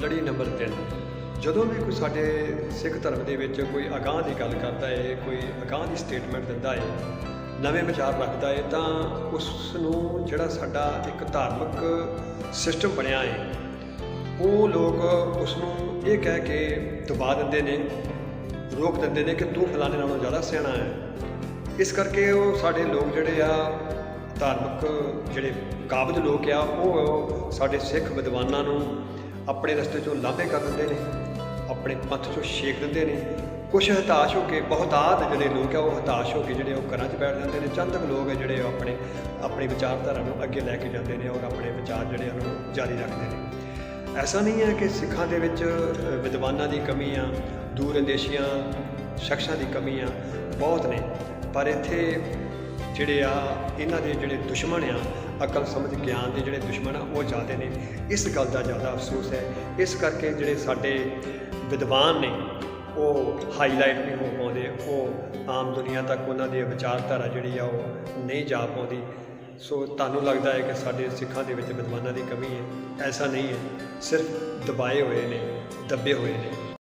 ਲੜੀ ਨੰਬਰ 3 ਜਦੋਂ ਵੀ ਕੋਈ ਸਾਡੇ ਸਿੱਖ ਧਰਮ ਦੇ ਵਿੱਚ ਕੋਈ ਅਗਾਹ ਦੀ ਗੱਲ ਕਰਦਾ ਹੈ ਕੋਈ ਅਗਾਹ ਦੀ ਸਟੇਟਮੈਂਟ ਦਿੰਦਾ ਹੈ ਨਵੇਂ ਵਿਚਾਰ ਰੱਖਦਾ ਹੈ ਤਾਂ ਉਸ ਨੂੰ ਜਿਹੜਾ ਸਾਡਾ ਇੱਕ ਧਾਰਮਿਕ ਸਿਸਟਮ ਬਣਿਆ ਹੈ ਉਹ ਲੋਕ ਉਸ ਨੂੰ ਇਹ ਕਹਿ ਕੇ ਦਬਾ ਦਿੰਦੇ ਨੇ, ਰੋਕ ਦਿੰਦੇ ਨੇ ਕਿ ਤੂੰ ਫਲਾਣੇ ਨਾਲੋਂ ਜ਼ਿਆਦਾ ਸਿਆਣਾ ਹੈ ਇਸ ਕਰਕੇ ਉਹ ਸਾਡੇ ਲੋਕ ਜਿਹੜੇ ਆ, ਧਾਰਮਿਕ ਜਿਹੜੇ ਕਾਬਜ ਲੋਕ ਆ, ਉਹ ਸਾਡੇ ਸਿੱਖ ਵਿਦਵਾਨਾਂ ਨੂੰ ਆਪਣੇ ਰਸਤੇ ਚੋਂ ਲਾਂਭੇ ਕਰ ਦਿੰਦੇ ਨੇ, ਆਪਣੇ ਪੰਥ ਚੋਂ ਛੇਕ ਦਿੰਦੇ ਨੇ। ਕੁਝ ਹਤਾਸ਼ ਹੋ ਕੇ ਬਹੁਤਾਤ ਜਿਹੜੇ ਲੋਕ ਆ, ਉਹ ਹਤਾਸ਼ ਹੋ ਕੇ ਜਿਹੜੇ ਉਹ ਘਰਾਂ 'ਚ ਬੈਠ ਜਾਂਦੇ ਨੇ। ਚੰਦ ਕੁ ਲੋਕ ਆ ਜਿਹੜੇ ਉਹ ਆਪਣੇ, ਆਪਣੀ ਵਿਚਾਰਧਾਰਾ ਨੂੰ ਅੱਗੇ ਲੈ ਕੇ ਜਾਂਦੇ ਨੇ ਔਰ ਆਪਣੇ ਵਿਚਾਰ ਜਿਹੜੇ ਆ, ਉਹਨੂੰ ਜਾਰੀ ਰੱਖਦੇ ਨੇ। ਐਸਾ ਨਹੀਂ ਹੈ ਕਿ ਸਿੱਖਾਂ ਦੇ ਵਿੱਚ ਵਿਦਵਾਨਾਂ ਦੀ ਕਮੀ ਆ ਦੂਰ ਅੰਦੇਸ਼ੀਆਂ ਸ਼ਖਸਾਂ ਦੀ ਕਮੀ ਆ, ਬਹੁਤ ਨੇ। ਪਰ ਇੱਥੇ ਜਿਹੜੇ ਆ, ਇਹਨਾਂ ਦੇ ਜਿਹੜੇ ਦੁਸ਼ਮਣ ਆ, ਅਕਲ ਸਮਝ, ਗਿਆਨ ਦੇ ਜਿਹੜੇ ਦੁਸ਼ਮਣ ਆ, ਉਹ ਜ਼ਿਆਦੇ ਨੇ। ਇਸ ਗੱਲ ਦਾ ਜ਼ਿਆਦਾ ਅਫਸੋਸ ਹੈ। ਇਸ ਕਰਕੇ ਜਿਹੜੇ ਸਾਡੇ ਵਿਦਵਾਨ ਨੇ, ਉਹ ਹਾਈਲਾਈਟ ਨਹੀਂ ਹੋ ਪਾਉਂਦੇ। ਉਹ ਆਮ ਦੁਨੀਆ ਤੱਕ ਉਹਨਾਂ ਦੀ ਵਿਚਾਰਧਾਰਾ ਜਿਹੜੀ ਆ, ਉਹ ਨਹੀਂ ਜਾ ਪਾਉਂਦੀ। ਸੋ ਤੁਹਾਨੂੰ ਲੱਗਦਾ ਹੈ ਕਿ ਸਾਡੇ ਸਿੱਖਾਂ ਦੇ ਵਿੱਚ ਵਿਦਵਾਨਾਂ ਦੀ ਕਮੀ ਹੈ। ਐਸਾ ਨਹੀਂ ਹੈ। ਸਿਰਫ ਦਬਾਏ ਹੋਏ ਨੇ, ਦੱਬੇ ਹੋਏ ਨੇ।